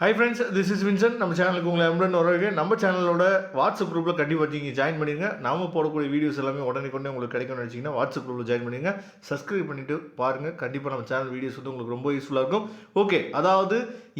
Hi friends this is Vinson நம்ம சேனலுக்கு உங்களை எம்பரன் வரவே நம்ம சேனலோட வாட்ஸ்அப் குரூப்பில் கண்டிப்பாக நீங்கள் ஜாயின் பண்ணிடுங்க நாம போடக்கூடிய வீடியோஸ் எல்லாமே உடனே கொண்டே உங்களுக்கு கிடைக்கும்னு நினச்சிங்கன்னா வாட்ஸ்அப் குரூப்பில் ஜாயின் பண்ணிடுங்க சப்ஸ்கிரைப் பண்ணிவிட்டு பாருங்கள் கண்டிப்பாக நம்ம சேனல் வீடியோஸ் வந்து உங்களுக்கு ரொம்ப யூஸ்ஃபுல்லாக இருக்கும். ஓகே அதாவது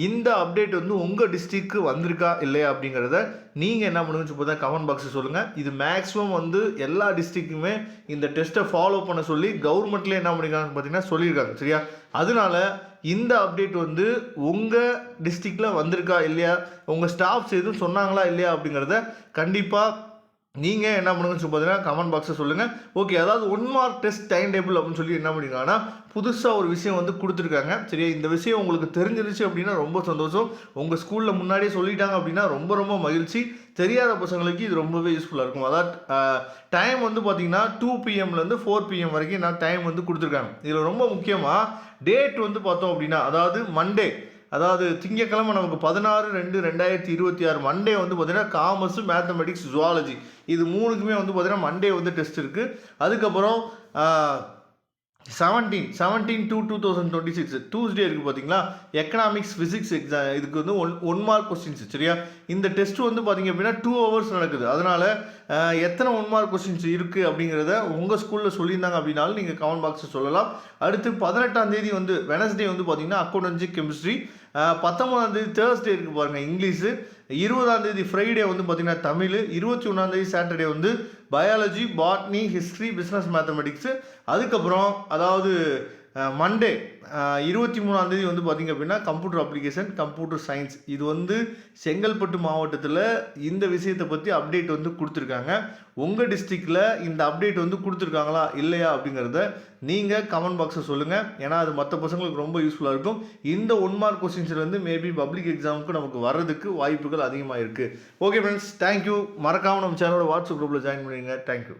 இந்த அப்டேட் வந்து உங்கள் டிஸ்ட்ரிக்கு வந்திருக்கா இல்லையா அப்படிங்கிறத நீங்கள் என்ன பண்ணுங்கன்னு சொல்லி கமெண்ட் பாக்ஸில் சொல்லுங்கள் இது மேக்ஸிமம் வந்து எல்லா டிஸ்ட்ரிக்ட்டுமே இந்த டெஸ்ட்டை ஃபாலோ பண்ண சொல்லி கவர்மெண்ட்லேயே என்ன பண்ணிருக்காங்கன்னு பார்த்தீங்கன்னா சொல்லியிருக்காங்க. சரியா? அதனால இந்த அப்டேட் வந்து உங்கள் டிஸ்ட்ரிக்டில் வந்திருக்கா இல்லையா? உங்கள் ஸ்டாஃப்ஸ் எதுவும் சொன்னாங்களா இல்லையா அப்படிங்கிறத கண்டிப்பாக நீங்கள் என்ன பண்ணுங்கன்னு சொல்லி பார்த்தீங்கன்னா கமெண்ட் பாக்ஸை சொல்லுங்கள் ஓகே அதாவது one mark test time table அப்படின்னு சொல்லி என்ன பண்ணிருக்காங்கன்னா புதுசாக ஒரு விஷயம் வந்து கொடுத்துருக்காங்க. சரியா? இந்த விஷயம் உங்களுக்கு தெரிஞ்சிருச்சு அப்படின்னா ரொம்ப சந்தோஷம். உங்கள் ஸ்கூலில் முன்னாடியே சொல்லிட்டாங்க அப்படின்னா ரொம்ப ரொம்ப மகிழ்ச்சி. தெரியாத பசங்களுக்கு இது ரொம்பவே யூஸ்ஃபுல்லாக இருக்கும். அதாவது டைம் வந்து பார்த்தீங்கன்னா டூ பிஎம்லேருந்து ஃபோர் பிஎம் வரைக்கும் நான் டைம் வந்து கொடுத்துருக்காங்க. இதில் ரொம்ப முக்கியமாக டேட் வந்து பார்த்தோம் அப்படின்னா அதாவது மண்டே அதாவது திங்கக்கிழமை நமக்கு பதினாறு ரெண்டு ரெண்டாயிரத்தி இருபத்தி ஆறு மண்டே வந்து பார்த்திங்கன்னா காமர்ஸு மேத்தமெட்டிக்ஸ் ஜுவாலஜி இது மூணுக்குமே வந்து பார்த்திங்கன்னா மண்டே வந்து டெஸ்ட் இருக்குது அதுக்கப்புறம் seventeen seventeen two two thousand twenty six Tuesday இருக்குது பார்த்தீங்களா எக்கனாமிக்ஸ் ஃபிசிக்ஸ் எக்ஸாம் இதுக்கு வந்து ஒன் ஒன் மார்க் கொஸ்டின்ஸ் சரியா? இந்த டெஸ்ட் வந்து பார்த்தீங்க அப்படின்னா டூ ஹவர்ஸ் நடக்குது. அதனால் எத்தனை ஒன் மார்க் கொஸ்டின்ஸ் இருக்குது அப்படிங்கிறத உங்கள் ஸ்கூலில் சொல்லியிருந்தாங்க அப்படின்னாலும் நீங்கள் கமெண்ட் பாக்ஸில் சொல்லலாம். அடுத்து பதினெட்டாம் தேதி வந்து வெனஸ்டே வந்து பார்த்தீங்கன்னா அக்கௌண்டன்சி கெமிஸ்ட்ரி பத்தொம்பதாம் தேதி தேர்ஸ்டே இருக்குது பாருங்கள் இங்கிலீஷு இருபதாம் தேதி ஃப்ரைடே வந்து பார்த்திங்கன்னா தமிழ். இருபத்தி ஒன்றாம் தேதி சாட்டர்டே வந்து biology botany history business mathematics அதுக்கப்புறம் அதாவது மண்டே இருபத்தி மூணாந்தேதி வந்து பார்த்திங்க அப்படின்னா கம்ப்யூட்டர் அப்ளிகேஷன் கம்ப்யூட்டர் சயின்ஸ் இது வந்து செங்கல்பட்டு மாவட்டத்தில் இந்த விஷயத்தை பற்றி அப்டேட் வந்து கொடுத்துருக்காங்க. உங்கள் டிஸ்ட்ரிக்டில் இந்த அப்டேட் வந்து கொடுத்துருக்காங்களா இல்லையா அப்படிங்கிறத நீங்கள் கமெண்ட் பாக்ஸை சொல்லுங்கள் ஏன்னா அது மற்ற பசங்களுக்கு ரொம்ப யூஸ்ஃபுல்லாக இருக்கும். இந்த ஒன் மார்க் கொஸ்டின்ஸில் வந்து மேபி பப்ளிக் எக்ஸாமுக்கு நமக்கு வர்றதுக்கு வாய்ப்புகள் அதிகமாக இருக்குது ஓகே ஃப்ரெண்ட்ஸ் தேங்க்யூ மறக்காமல் நம்ம சேனலோட வாட்ஸ்அப் குரூப்பில் ஜாயின் பண்ணிடுங்க தேங்க்யூ